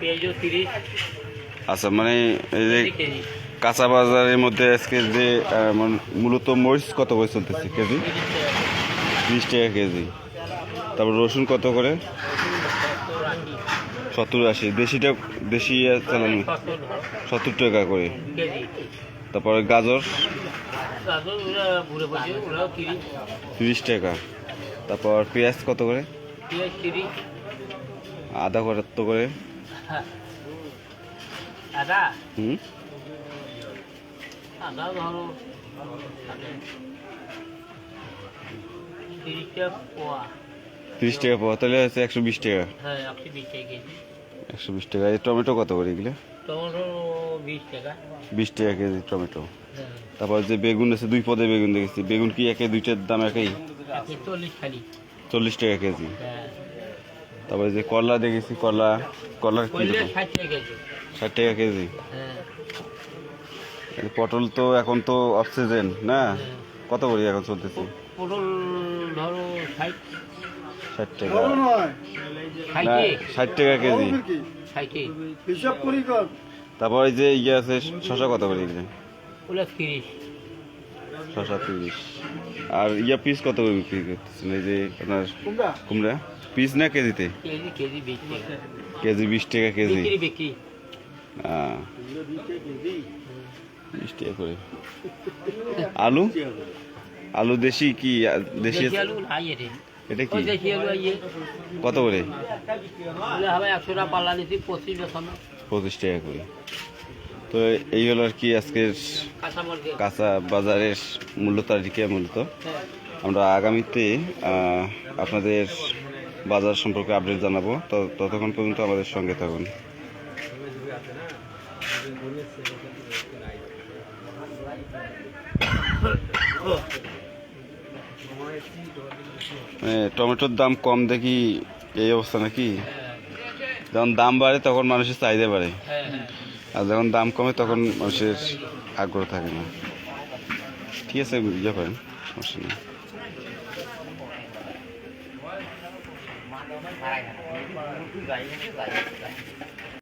পেঁয়াজও তিরিশ। আচ্ছা মানে এই যে কাঁচা বাজারের মধ্যে আজকে যে মানে মূলত মরিচ কত করে চলতেছে কেজি? তিরিশ টাকা বিশ টাকা কেজি। তারপর রসুন কত করে? সত্তর আশি। দেশিটা দেশি চালানো সত্তর টাকা করে। তারপরে গাজর? তিরিশ। টাকা। তারপর পেঁয়াজ কত করে? আদা কত করে? হ্যাঁ হুম? আদা ধরো। তিরিশ টাকা পাওয়া তাহলে হচ্ছে একশো বিশ টাকা। হ্যাঁ একশো বিশ টাকা একশো বিশ টাকা এই টমেটো কত করে এগুলো? টমেটো বিশ টাকা। বিশ টাকা কেজি টমেটো। হ্যাঁ। তারপর যে বেগুন আছে দুই পদে বেগুন দেখেছি। বেগুন কি একে দুইটার দাম একই? চল্লিশ টাকা কেজি। হ্যাঁ। তারপরে যে করলা দেখেছি করলা করলার কি ষাট টাকা কেজি। ষাট টাকা কেজি? হ্যাঁ। এই পটল তো এখন তো অক্সিজেন না? হ্যাঁ। কত করে এখন চলতেছে? পটল ধরো ষাট। ষাট টাকা। না ষাটে ষাট টাকা কেজি। ষাটে হিসাব করি কর। তারপর যে ইয়ে আছে শশা কত করে ওগুলো তিরিশ। শশা তিরিশ। আর ইয়া পিস কত করে বিক্রি করতেছেন? এই যে আপনার কুমড়া। কুমড়া? পিস না কেজিতে? কেজি কেজি বিশ টাকা কেজি। বিশ টাকা হ্যাঁ করে। আলু? আলু দেশি কি? দেশি এটা। কি? কত করে? পঁচিশ টাকা করে। তো এই হলো আর কি আজকের কাঁচা বাজারের মূল্য তালিকা মূলত। হ্যাঁ। আমরা আগামীতে আপনাদের বাজার সম্পর্কে আপডেট জানাব। ততক্ষণ পর্যন্ত আমাদের সঙ্গে থাকুন। মানে টমেটোর দাম কম দেখি এই অবস্থা নাকি? যখন দাম বাড়ে তখন মানুষের চাহিদা বাড়ে। হ্যাঁ হ্যাঁ। আর যখন দাম কমে তখন মানুষের আগ্রহ থাকে না। ঠিক আছে ইয়ে করেন সমস্যা নেই।